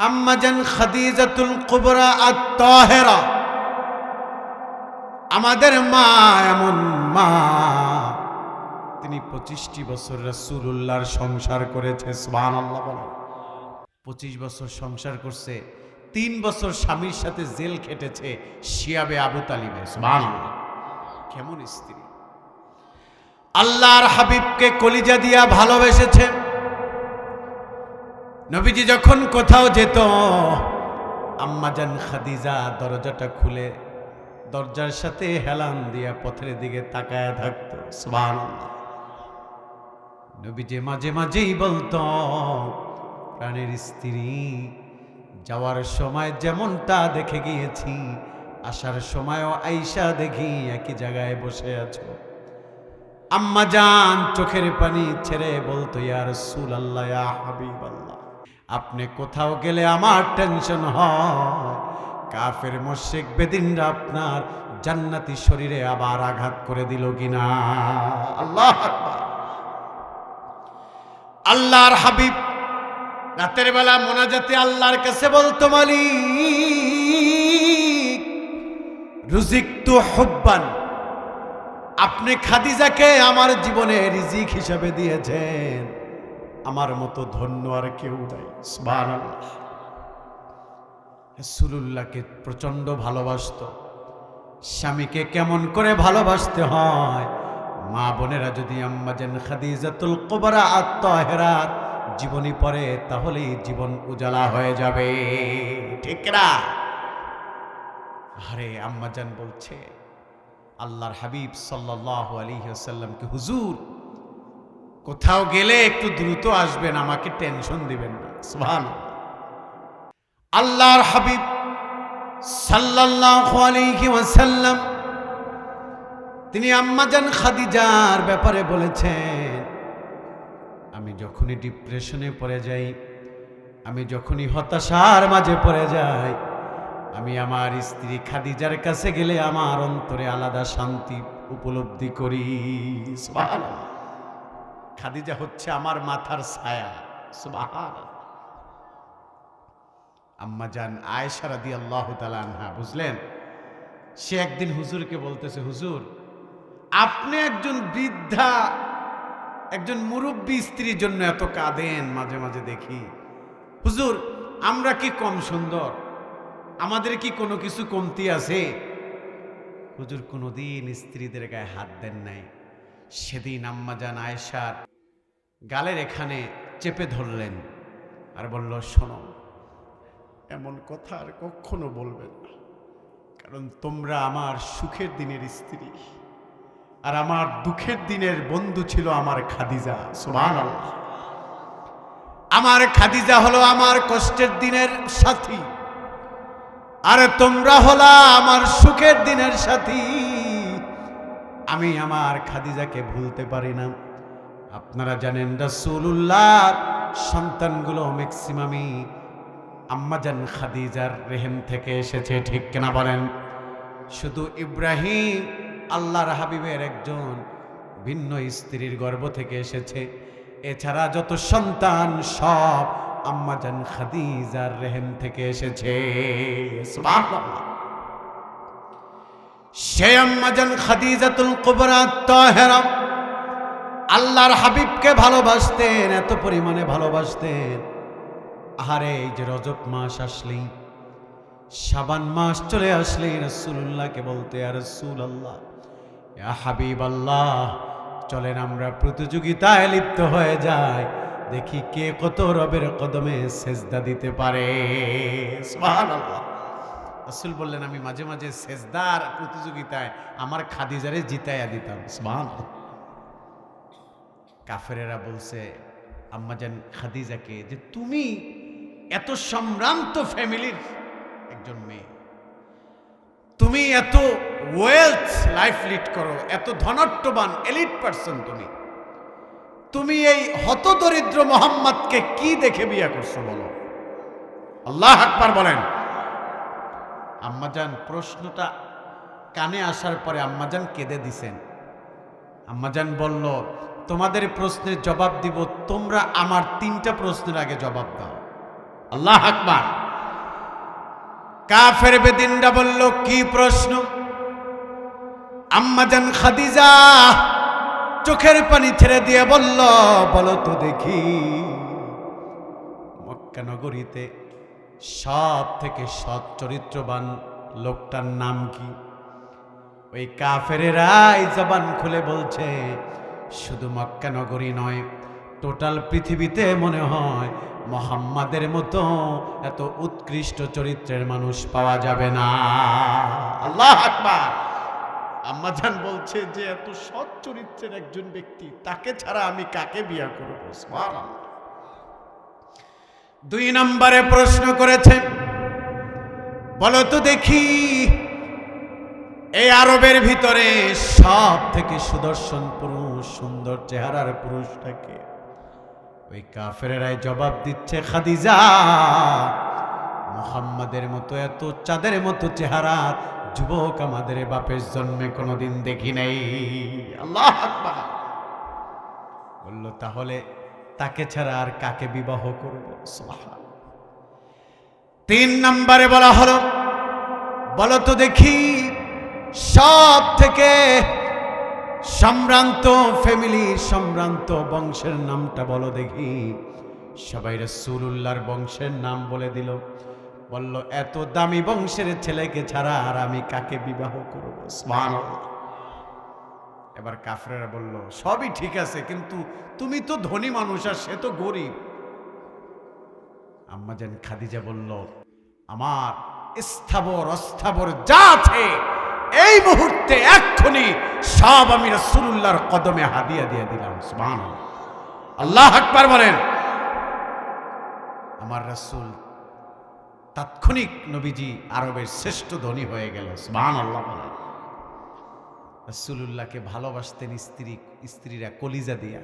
আম্মাজান কুবরা আত-তাহেরা। আমাদের মা এমন মা, তিনি পঁচিশটি বছর রাসূলুল্লাহর সংসার করেছে আল্লাহ বলেন। পঁচিশ বছর সংসার করছে, তিন বছর স্বামীর সাথে জেল খেটেছে শিয়াবে আবু তালিবে সুবহানাল্লাহ। কেমন স্ত্রী। আল্লাহর হাবিবকে কলিজা দিয়া ভালোবেসেছে। নবীজি যখন কোথাও যেত আম্মাজান খাদিজা দরজাটা খুলে দরজার সাথে হেলান দিয়া পথের দিকে তাকায় থাকতো। সুবহানাল্লাহ। নবীজি মাঝে মাঝেই বলতো, প্রাণের স্ত্রী, যাওয়ার সময় যেমনটা দেখে গিয়েছি, আসার সময়ও আইসা দেখি একই জায়গায় বসে আছো। আম্মা জান চোখের পানি ছেড়ে বলতো, ইয়া সুল আল্লাহ হাবিব আল্লাহ আপনি কোথাও গেলে আমার টেনশন হয়। কাফের মোশেক বেদিনরা আপনার জান্নাতি শরীরে আবার আঘাত করে দিল কিনা? আল্লাহ আল্লাহর হাবিব, রাতের বেলা মোনাজাতে আল্লাহর কাছে বলতো, মালিক, রুজিক তো হব্বান। আপনি খাদিজাকে আমার জীবনে রিজিক হিসাবে দিয়েছেন। আমার মতো ধন্য আর কেউ নাই। রাসূলুল্লাহকে প্রচণ্ড ভালোবাসতো। স্বামীকে কেমন করে ভালোবাসতে হয়? মা বোনেরা যদি আম্মাজান খাদিজাতুল কুবরা আত-তাহেরার জীবনী পড়ে, তাহলেই জীবন উজালা হয়ে যাবে। ঠিক না? আরে আম্মাজান বলছে, আল্লাহর হাবিব সাল্লাল্লাহু আলাইহি ওয়াসাল্লামকে হুজুর কোথাও গেলে একটু দ্রুত আসবেন, আমাকে টেনশন দিবেন না। সুবহানাল্লাহ। আল্লাহর হাবিব ওয়াসাল্লাম, তিনি আম্মাজান খাদিজার ব্যাপারে বলেছেন, আমি যখনই ডিপ্রেশনে পড়ে যাই, আমি যখনই হতাশার মাঝে পড়ে যাই, আমি আমার স্ত্রী খাদিজার কাছে গেলে আমার অন্তরে আলাদা শান্তি উপলব্ধি করি। সুবহানাল্লাহ। খাদিজা হচ্ছে আমার মাথার ছায়া। আম্মা জান আয়েশা রাদি আল্লাহ আনহা, বুঝলেন? সে একদিন হুজুরকে বলতেছে, হুজুর, আপনি একজন বৃদ্ধা, একজন মুরব্বী স্ত্রীর জন্য এত কাঁদেন মাঝে মাঝে দেখি। হুজুর, আমরা কি কম সুন্দর? আমাদের কি কোনো কিছু কমতি আছে? হুজুর কোনোদিন স্ত্রীদের গায়ে হাত দেন নাই। সেদিন আম্মা জান আয়েশার গালের এখানে চেপে ধরলেন আর বলল, শোনো, এমন কথা আর কখনো বলবেন না। কারণ তোমরা আমার সুখের দিনের স্ত্রী। আর আমার দুঃখের দিনের বন্ধু ছিল আমার খাদিজা, সুবহানাল্লাহ। আমার খাদিজা হলো আমার কষ্টের দিনের সাথী। আর তোমরা হলা আমার সুখের দিনের সাথী। আমি আমার খাদিজাকে ভুলতে পারি না। আপনারা জানেন রাসূলুল্লাহ সন্তানগুলো ম্যাক্সিমামই আম্মাজান খাদিজার রেহেম থেকে এসেছে, ঠিক কিনা বলেন? শুধু ইব্রাহিম, আল্লাহর হাবিবের একজন ভিন্ন স্ত্রীর গর্ভ থেকে এসেছে। এছাড়া যত সন্তান, সব আম্মাজান খাদিজার রেহেম থেকে এসেছে। সে আম্মাজান খাদিজাতুল কুবরা, তাহেরা আল্লাহর হাবিবকে ভালোবাসতেন, এত পরিমাণে ভালোবাসতেন। আহারে, এই যে রজব মাস আসলেই সাবান মাস চলে আসলেই রসুল্লাহকে বলতে আর রসুল আল্লাহ হাবিব আল্লাহ চলেন আমরা প্রতিযোগিতায় লিপ্ত হয়ে যাই। দেখি কে কত রবের কদমে সেজদা দিতে পারে। রসুল বললেন, আমি মাঝে মাঝে সেজদার প্রতিযোগিতায় আমার খাদিজারে জিতাইয়া দিতাম। সুবহানাল্লাহ। কাফেরেরা বলছে আম্মাজান খাদিজাকে, যে তুমি এত সম্ভ্রান্ত ফ্যামিলির একজন মেয়ে। তুমি এত ওয়েলথ লাইফ লিড করো, এত ধনাট্যবান এলিট পার্সন তুমি। তুমি এই হতদরিদ্র মোহাম্মদকে কি দেখে বিয়ে করছ বলো? আল্লাহ আকবার বলেন। আম্মাজান প্রশ্নটা কানে আসার পরে আম্মাজান কেঁদে দিছেন। আম্মাজান বলল তোমাদের প্রশ্নের জবাব দিব, তোমরা আমার তিনটা প্রশ্নের আগে জবাব দাও। আল্লাহ আকবার। কাফের বেদিনরা বলল, কি প্রশ্ন? আম্মাজান খাদিজা চোখের পানি ছেড়ে দিয়ে বলল, বলো তো দেখি। মক্কা নগরীতে সব থেকে সৎ চরিত্রবান লোকটার নাম কি? ওই কাফেরেরাই জবান খুলে বলছে শুধু মক্কা নগরী নয় টোটাল পৃথিবীতে মনে হয় মোহাম্মদের মতো এত উৎকৃষ্ট চরিত্রের মানুষ পাওয়া যাবে না। আল্লাহ আকবার! আম্মাজান বলছে যে, এত সৎ চরিত্রের একজন ব্যক্তি, তাকে ছাড়া আমি কাকে বিয়া করব। দুই নম্বরে প্রশ্ন করেছেন বলো তো দেখি, এই আরবের ভিতরে সব থেকে সুদর্শন পুরুষ সুন্দর চেহারার পুরুষটাকে। ওই কাফেরাই জবাব দিচ্ছে, খাদিজা, মোহাম্মদের মতো এত চাঁদের মতো চেহারার যুবক আমাদের বাপের জন্মে কোনোদিন দেখি নাই। আল্লাহ বলল, তাহলে তাকে ছাড়া আর কাকে বিবাহ করব। তিন নম্বরে বলা হলো, বলো তো দেখি সব থেকে সম্ভ্রান্ত ফ্যামিলি সম্ভ্রান্ত বংশের নামটা বলো দেখি। সবাই রসুল্লাহর বংশের নাম বলে দিল। বলল, এত দামি বংশের ছেলেকে ছাড়া আর আমি কাকে বিবাহ করব? সুবহানাল্লাহ। এবার কাফরেরা বলল, সবই ঠিক আছে, কিন্তু তুমি তো ধনী মানুষ আর সে তো গরিব। আম্মাজান খাদিজা বলল, আমার স্থাবর অস্থাবর যা আছে এই মুহূর্তে এক্ষুনি সব আমি রসুল্লাহর কদমে হাদিয়া দিয়ে দিলাম, সুবহানাল্লাহ। আল্লাহ আকবার বলেন, আমার রসুল তাৎক্ষণিক নবীজি আরবের শ্রেষ্ঠ ধনী হয়ে গেল সুবহান আল্লাহ বলেন রসুল্লাহকে ভালোবাসতেন স্ত্রী, স্ত্রীরা কলিজা দিয়া